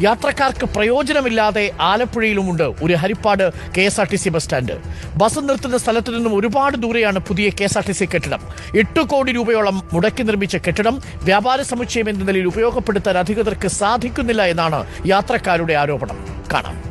യാത്രക്കാർക്ക് പ്രയോജനമില്ലാതെ ആലപ്പുഴയിലുമുണ്ട് ഒരു Harippad K S R T C bus stand. Bus നിർത്തുന്ന സ്ഥലത്തു നിന്നും ഒരുപാട് ദൂരെയാണ് പുതിയ K S R T C കെട്ടിടം. എട്ട് കോടി രൂപയോളം മുടക്കി നിർമ്മിച്ച കെട്ടിടം വ്യാപാര സമുച്ചയം എന്ന നിലയിൽ ഉപയോഗപ്പെടുത്താൻ അധികൃതർക്ക് സാധിക്കുന്നില്ല എന്നാണ് യാത്രക്കാരുടെ ആരോപണം. കാണാം.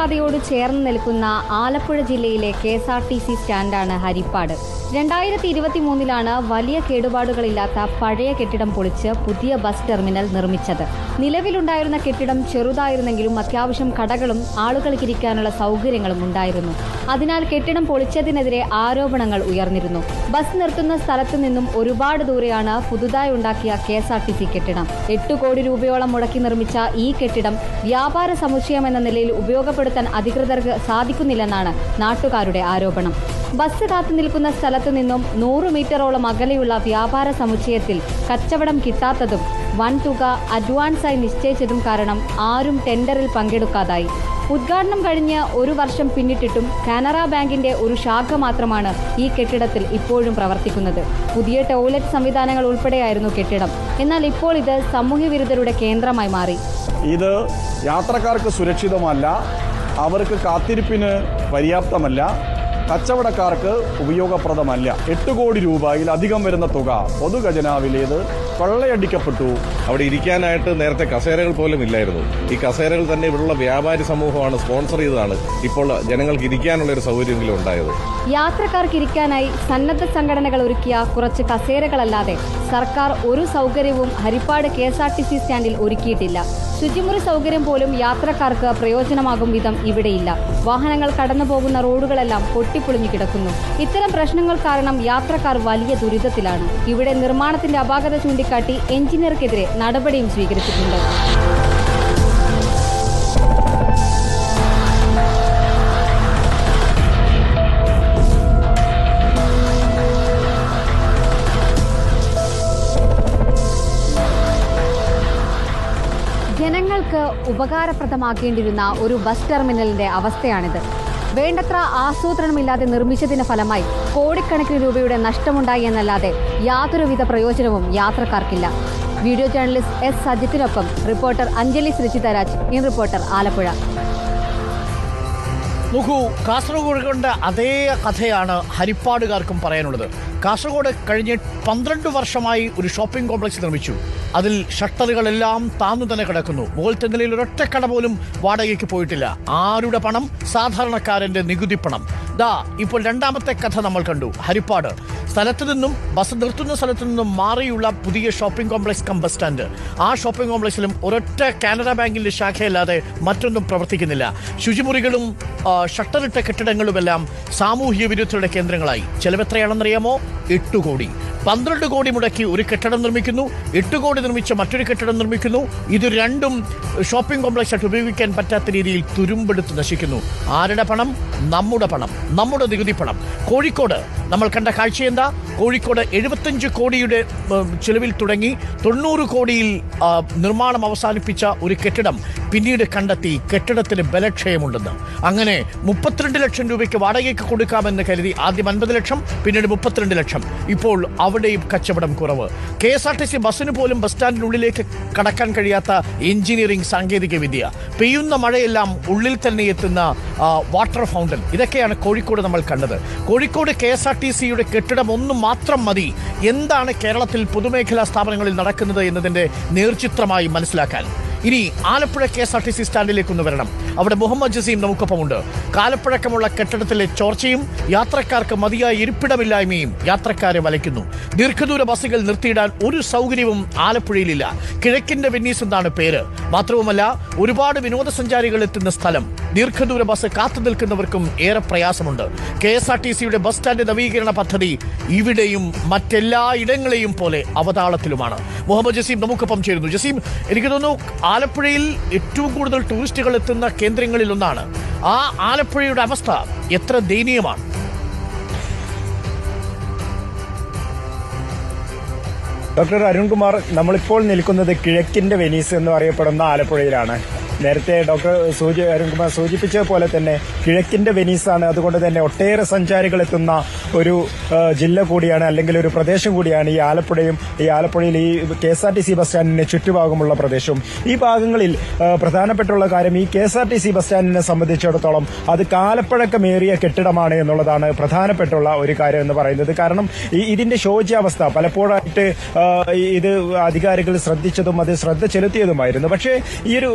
மதவாதி ദേശീയപാതയോട് ചേർന്ന് നിൽക്കുന്ന ആലപ്പുഴ ജില്ലയിലെ K S R T C സ്റ്റാൻഡാണ് Harippad. രണ്ടായിരത്തി ഇരുപത്തി മൂന്നിലാണ് വലിയ കേടുപാടുകളില്ലാത്ത പഴയ കെട്ടിടം പൊളിച്ച് പുതിയ ബസ് ടെർമിനൽ നിർമ്മിച്ചത്. നിലവിലുണ്ടായിരുന്ന കെട്ടിടം ചെറുതായിരുന്നെങ്കിലും അത്യാവശ്യം കടകളും ആളുകൾക്ക് ഇരിക്കാനുള്ള സൗകര്യങ്ങളും ഉണ്ടായിരുന്നു. അതിനാൽ കെട്ടിടം പൊളിച്ചതിനെതിരെ ആരോപണങ്ങൾ ഉയർന്നിരുന്നു. ബസ് നിർത്തുന്ന സ്ഥലത്തു നിന്നും ഒരുപാട് ദൂരെയാണ് പുതുതായി ഉണ്ടാക്കിയ K S R T C കെട്ടിടം. എട്ട് കോടി രൂപയോളം മുടക്കി നിർമ്മിച്ച ഈ കെട്ടിടം വ്യാപാര സമുച്ചയം എന്ന നിലയിൽ ഉപയോഗപ്പെടുത്താൻ അധികൃതർക്ക് സാധിക്കുന്നില്ലെന്നാണ് നാട്ടുകാരുടെ ആരോപണം. ബസ് കാത്തു നിൽക്കുന്ന സ്ഥലത്തു നിന്നും നൂറ് മീറ്ററോളം അകലെയുള്ള വ്യാപാര സമുച്ചയത്തിൽ കച്ചവടം കിട്ടാത്തതും വൻതുക അഡ്വാൻസായി നിശ്ചയിച്ചതും കാരണം ആരും ടെൻഡറിൽ പങ്കെടുക്കാതായി. ഉദ്ഘാടനം കഴിഞ്ഞ് ഒരു വർഷം പിന്നിട്ടിട്ടും കാനറ ബാങ്കിന്റെ ഒരു ശാഖ മാത്രമാണ് ഈ കെട്ടിടത്തിൽ ഇപ്പോഴും പ്രവർത്തിക്കുന്നത്. പുതിയ ടോയ്ലറ്റ് സംവിധാനങ്ങൾ ഉൾപ്പെടെയായിരുന്നു കെട്ടിടം. എന്നാൽ ഇപ്പോൾ ഇത് സാമൂഹ്യവിരുദ്ധരുടെ കേന്ദ്രമായി മാറി. ഇത് യാത്രക്കാർക്ക് സുരക്ഷിതമല്ല അവർക്ക് കാത്തിരിപ്പിന് പര്യാപ്തമല്ല. കച്ചവടക്കാർക്ക് ഉപയോഗപ്രദമല്ല. എട്ട് കോടി രൂപയിലധികം വരുന്ന തുക പൊതുഖജനാവിലേത് കൊള്ളയടിക്കപ്പെട്ടു. അവിടെ ഇരിക്കാനായിട്ട് നേരത്തെ കസേരകൾ പോലും ഇല്ലായിരുന്നു. ഈ കസേരകൾ തന്നെ ഇവിടെയുള്ള വ്യാപാരി സമൂഹമാണ് സ്പോൺസർ ചെയ്തതാണ് ഇപ്പോൾ ജനങ്ങൾക്ക് ഇരിക്കാനുള്ള ഒരു സൗകര്യമെങ്കിലും ഉണ്ടായത്. യാത്രക്കാർക്ക് ഇരിക്കാനായി സന്നദ്ധ സംഘടനകൾ ഒരുക്കിയ കുറച്ച് കസേരകളല്ലാതെ സർക്കാർ ഒരു സൗകര്യവും Harippad K S R T C സ്റ്റാൻഡിൽ ഒരുക്കിയിട്ടില്ല. ശുചിമുറി സൗകര്യം പോലും യാത്രക്കാർക്ക് പ്രയോജനമാകും വിധം ഇവിടെയില്ല. വാഹനങ്ങൾ കടന്നു പോകുന്ന റോഡുകളെല്ലാം പൊട്ടിപ്പൊളിഞ്ഞു കിടക്കുന്നു. ഇത്തരം പ്രശ്നങ്ങൾ കാരണം യാത്രക്കാർ വലിയ ദുരിതത്തിലാണ്. ഇവിടെ നിർമ്മാണത്തിന്റെ അപാകത ചൂണ്ടിക്കാട്ടി എഞ്ചിനീയർക്കെതിരെ നടപടിയും സ്വീകരിച്ചിട്ടുണ്ട്. ജനങ്ങൾക്ക് ഉപകാരപ്രദമാക്കേണ്ടിരുന്ന ഒരു ബസ് ടെർമിനലിന്റെ അവസ്ഥയാണിത്. വേണ്ടത്ര ആസൂത്രണമില്ലാതെ നിർമ്മിച്ചതിന്റെ ഫലമായി കോടിക്കണക്കിന് രൂപയുടെ നഷ്ടമുണ്ടായി എന്നല്ലാതെ യാതൊരുവിധ പ്രയോജനവും യാത്രക്കാർക്കില്ല. Video journalist S. സജിത്തിനൊപ്പം reporter Anjali Sreejitharaj in reporter Alappuzha. നോക്കൂ കാസർഗോഡ് കൊണ്ട് അതേ കഥയാണ് ഹരിപ്പാടുകാർക്കും പറയാനുള്ളത്. കാസർഗോഡ് കഴിഞ്ഞ പന്ത്രണ്ട് വർഷമായി ഒരു ഷോപ്പിംഗ് കോംപ്ലക്സ് നിർമ്മിച്ചു. അതിൽ ഷട്ടറുകളെല്ലാം താന്നു തന്നെ കിടക്കുന്നു. മുകളിലത്തെ നിലയിൽ ഒരൊറ്റ കട പോലും വാടകയ്ക്ക് പോയിട്ടില്ല. ആരുടെ പണം? സാധാരണക്കാരന്റെ നികുതി പണം. ദാ ഇപ്പോൾ രണ്ടാമത്തെ കഥ നമ്മൾ കണ്ടു. ഹരിപ്പാട്. സ്ഥലത്തു നിന്നും ബസ് നിർത്തുന്ന സ്ഥലത്തു നിന്നും മാറിയുള്ള പുതിയ shopping complex cum bus stand. ആ ഷോപ്പിംഗ് കോംപ്ലക്സിലും ഒരൊറ്റ കാനറ ബാങ്കിന്റെ ശാഖയല്ലാതെ മറ്റൊന്നും പ്രവർത്തിക്കുന്നില്ല. ശുചിമുറികളും ഷട്ടറിട്ട കെട്ടിടങ്ങളുമെല്ലാം സാമൂഹ്യ വിരുദ്ധരുടെ കേന്ദ്രങ്ങളായി. ചെലവെത്രയാണെന്നറിയാമോ? എട്ട് കോടി. പന്ത്രണ്ട് കോടി മുടക്കി ഒരു കെട്ടിടം നിർമ്മിക്കുന്നു. എട്ട് കോടി നിർമ്മിച്ച മറ്റൊരു കെട്ടിടം നിർമ്മിക്കുന്നു. ഇത് രണ്ടും ഷോപ്പിംഗ് കോംപ്ലക്സ് ആയിട്ട് ഉപയോഗിക്കാൻ പറ്റാത്ത രീതിയിൽ തുരുമ്പെടുത്ത് നശിക്കുന്നു. ആരുടെ പണം? നമ്മുടെ പണം. നമ്മുടെ നികുതി പണം. കോഴിക്കോട് നമ്മൾ കണ്ട കാഴ്ച എന്താ? കോഴിക്കോട് എഴുപത്തഞ്ച് കോടിയുടെ ചിലവിൽ തുടങ്ങി തൊണ്ണൂറ് കോടിയിൽ നിർമ്മാണം അവസാനിപ്പിച്ച ഒരു കെട്ടിടം പിന്നീട് കണ്ടെത്തി കെട്ടിടത്തിന് ബലക്ഷയമുണ്ടെന്ന്. അങ്ങനെ മുപ്പത്തിരണ്ട് ലക്ഷം രൂപയ്ക്ക് വാടകയ്ക്ക് കൊടുക്കാമെന്ന് കരുതി ആദ്യം അൻപത് ലക്ഷം പിന്നീട് മുപ്പത്തിരണ്ട് ലക്ഷം. ഇപ്പോൾ അവിടെയും കച്ചവടം കുറവ്. K S R T C ബസ്സിന് പോലും ബസ് സ്റ്റാൻഡിനുള്ളിലേക്ക് കടക്കാൻ കഴിയാത്ത എഞ്ചിനീയറിംഗ് സാങ്കേതിക വിദ്യ പെയ്യുന്ന മഴയെല്ലാം ഉള്ളിൽ തന്നെ എത്തുന്ന വാട്ടർ ഫൗണ്ടൻ. ഇതൊക്കെയാണ് കോഴിക്കോട് നമ്മൾ കണ്ടത്. Kozhikode K S R T സിയുടെ കെട്ടിടം ഒന്നും മാത്രം മതി. എന്താണ് കേരളത്തിൽ പൊതുമേഖലാ സ്ഥാപനങ്ങളിൽ നടക്കുന്നത് എന്നതിന്റെ നേർചിത്രമായി മനസ്സിലാക്കാൻ. ഇനി Alappuzha K S R T C സ്റ്റാൻഡിലേക്ക് ഒന്ന് വരണം. അവിടെ മുഹമ്മദ് ജസീം നമുക്കൊപ്പമുണ്ട്. കാലപ്പഴക്കമുള്ള കെട്ടിടത്തിലെ ചോർച്ചയും യാത്രക്കാർക്ക് മതിയായ ഇരിപ്പിടമില്ലായ്മയും യാത്രക്കാരെ വലയ്ക്കുന്നു. ദീർഘദൂര ബസ്സുകൾ നിർത്തിയിടാൻ ഒരു സൗകര്യവും ആലപ്പുഴയിലില്ല. കിഴക്കിന്റെ വെന്നീസ് എന്നാണ് പേര്. മാത്രവുമല്ല ഒരുപാട് വിനോദസഞ്ചാരികൾ എത്തുന്ന സ്ഥലം. ദീർഘദൂര ബസ് കാത്തു നിൽക്കുന്നവർക്കും ഏറെ പ്രയാസമുണ്ട്. കെ എസ് ആർ ടി സിയുടെ ബസ് സ്റ്റാൻഡ് നവീകരണ പദ്ധതി ഇവിടെയും മറ്റെല്ലാ ഇടങ്ങളെയും പോലെ അവതാളത്തിലുമാണ്. മുഹമ്മദ് ജസീം നമുക്കൊപ്പം ചേരുന്നു. ജസീം എനിക്ക് തോന്നുന്നു ആലപ്പുഴയിൽ ഏറ്റവും കൂടുതൽ ടൂറിസ്റ്റുകൾ എത്തുന്ന കേന്ദ്രങ്ങളിൽ ഒന്നാണ് ആ ആലപ്പുഴയുടെ അവസ്ഥ എത്ര ദയനീയമാണ്? ഡോക്ടർ അരുൺകുമാർ നമ്മളിപ്പോൾ നിൽക്കുന്നത് കിഴക്കിന്റെ വെനീസ് എന്ന് അറിയപ്പെടുന്ന ആലപ്പുഴയിലാണ്. നേരത്തെ ഡോക്ടർ സൂചി അരുൺകുമാർ സൂചിപ്പിച്ചതുപോലെ തന്നെ കിഴക്കിന്റെ വെനീസാണ്. അതുകൊണ്ട് തന്നെ ഒട്ടേറെ സഞ്ചാരികൾ എത്തുന്ന ഒരു ജില്ല കൂടിയാണ് അല്ലെങ്കിൽ ഒരു പ്രദേശം കൂടിയാണ് ഈ ആലപ്പുഴയും ഈ ആലപ്പുഴയിൽ ഈ K S R T C bus സ്റ്റാൻഡിന് ചുറ്റുഭാഗമുള്ള പ്രദേശവും. ഈ ഭാഗങ്ങളിൽ പ്രധാനപ്പെട്ടുള്ള കാര്യം ഈ K S R T C bus സ്റ്റാൻഡിനെ സംബന്ധിച്ചിടത്തോളം അത് കാലപ്പഴക്കമേറിയ കെട്ടിടമാണ് എന്നുള്ളതാണ് പ്രധാനപ്പെട്ടുള്ള ഒരു കാര്യം എന്ന് പറയുന്നത്. കാരണം ഈ ഇതിന്റെ ശോച്യാവസ്ഥ പലപ്പോഴായിട്ട് ഇത് അധികാരികൾ ശ്രദ്ധിച്ചതും അത് ശ്രദ്ധ ചെലുത്തിയതുമായിരുന്നു. പക്ഷേ ഈ ഒരു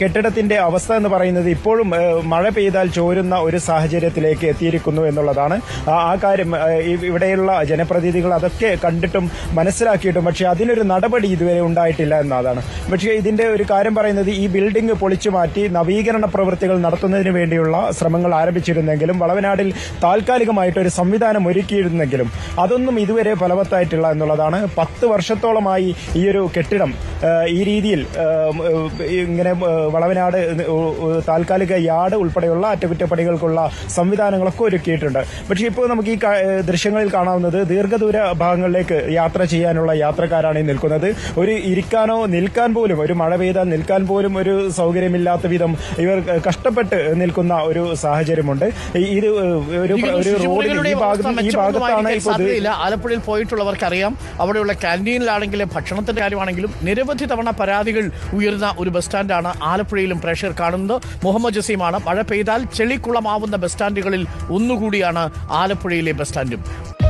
കെട്ടിടത്തിന്റെ അവസ്ഥ എന്ന് പറയുന്നത് ഇപ്പോഴും മഴ പെയ്താൽ ചോരുന്ന ഒരു സാഹചര്യത്തിലേക്ക് എത്തിയിരിക്കുന്നു എന്നുള്ളതാണ്. ആ കാര്യം ഇവിടെയുള്ള ജനപ്രതിനിധികൾ അതൊക്കെ കണ്ടിട്ടും മനസ്സിലാക്കിയിട്ടും പക്ഷേ അതിനൊരു നടപടി ഇതുവരെ ഉണ്ടായിട്ടില്ല എന്നതാണ്. പക്ഷേ ഇതിന്റെ ഒരു കാര്യം പറയുന്നത് ഈ ബിൽഡിംഗ് പൊളിച്ചു മാറ്റി നവീകരണ പ്രവൃത്തികൾ നടത്തുന്നതിന് വേണ്ടിയുള്ള ശ്രമങ്ങൾ ആരംഭിച്ചിരുന്നെങ്കിലും വളവനാടിൽ താൽക്കാലികമായിട്ട് ഒരു സംവിധാനം ഒരുക്കിയിരുന്നെങ്കിലും അതൊന്നും ഇതുവരെ ഫലവത്തായിട്ടില്ല എന്നുള്ളതാണ്. പത്ത് വർഷത്തോളമായി ഈ ഒരു കെട്ടിടം ഈ രീതിയിൽ ഇങ്ങനെ വളവനാട് താൽക്കാലിക യാർഡ് ഉൾപ്പെടെയുള്ള അറ്റകുറ്റപ്പണികൾക്കുള്ള സംവിധാനങ്ങളൊക്കെ ഒരുക്കിയിട്ടുണ്ട്. പക്ഷേ ഇപ്പോൾ നമുക്ക് ഈ ദൃശ്യങ്ങളിൽ കാണാവുന്നത് ദീർഘദൂര ഭാഗങ്ങളിലേക്ക് യാത്ര ചെയ്യാനുള്ള യാത്രക്കാരാണ് ഈ നിൽക്കുന്നത്. ഒരു ഇരിക്കാനോ നിൽക്കാൻ പോലും ഒരു മഴ പെയ്താൽ നിൽക്കാൻ പോലും ഒരു സൗകര്യമില്ലാത്ത വിധം ഇവർ കഷ്ടപ്പെട്ട് നിൽക്കുന്ന ഒരു സാഹചര്യമുണ്ട്. ഇത് ഒരു ഒരു റോഡിൽ ഈ ഭാഗത്ത് ഈ ഭാഗത്താണ് ഇപ്പോൾ ആലപ്പുഴയിൽ പോയിട്ടുള്ളവർക്ക് അറിയാം അവിടെയുള്ള കാന്റീനിലാണെങ്കിലും ഭക്ഷണത്തിന്റെ കാര്യമാണെങ്കിലും നിരവധി തവണ പരാതികൾ ഉയർന്ന ഒരു ബസ് സ്റ്റാൻഡാണ് ആലപ്പുഴയിലും പ്രേക്ഷകർ കാണുന്നത് മുഹമ്മദ് ജസീമാണ്. മഴ പെയ്താൽ ചെളിക്കുളമാവുന്ന ബസ് സ്റ്റാൻഡുകളിൽ ഒന്നുകൂടിയാണ് ആലപ്പുഴയിലെ ബസ് സ്റ്റാൻഡും.